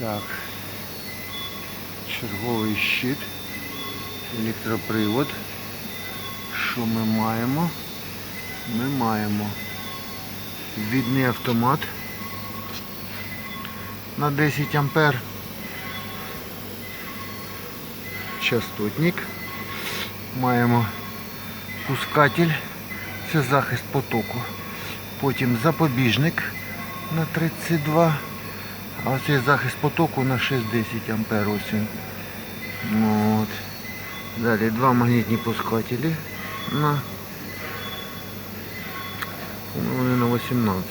Так. Черговий щит. Електропривод. Що ми маємо? Ми маємо відний автомат на 10 ампер. Частотник. Маємо пускатель. Це захист потоку. Потім запобіжник на 32. А оцей захист потоку на 6-10 ампер ось. Ну, От. Далі два магнітні пускателі на ну, на 18.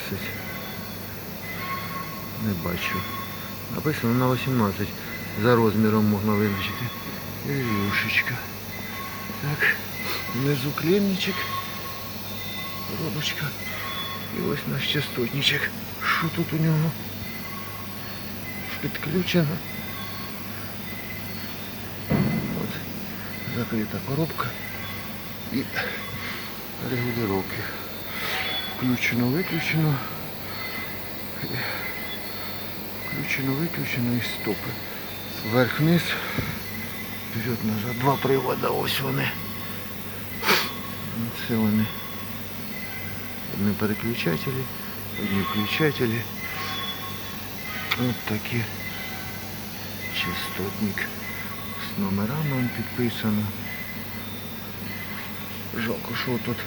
Не бачу. Написано на 18. За розміром можна визначити. І рюшечка. Так. Внизу клемничок. Коробочка. І ось наш частотничок. Що тут у нього? Підключено. От, закрита коробка і регулювання. Включено, виключено. Включено, виключено і стопи. Вверх-вниз, вперед-назад. Два привода, ось вони. Це вони. Одні переключателі, одні включателі. Ось такі частотник з номерами підписано. Жалко, що тут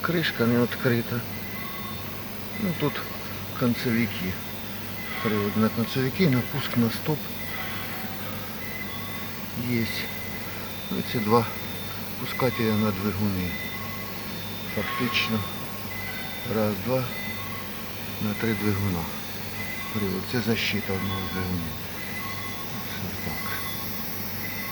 кришка не відкрита. Ну тут концевики. Привод на концевики, на пуск на стоп. Є. Ну, ці два пускателя на двигуни. Фактично. Раз, два, на три двигуна привод. Це защита одного з двигунів.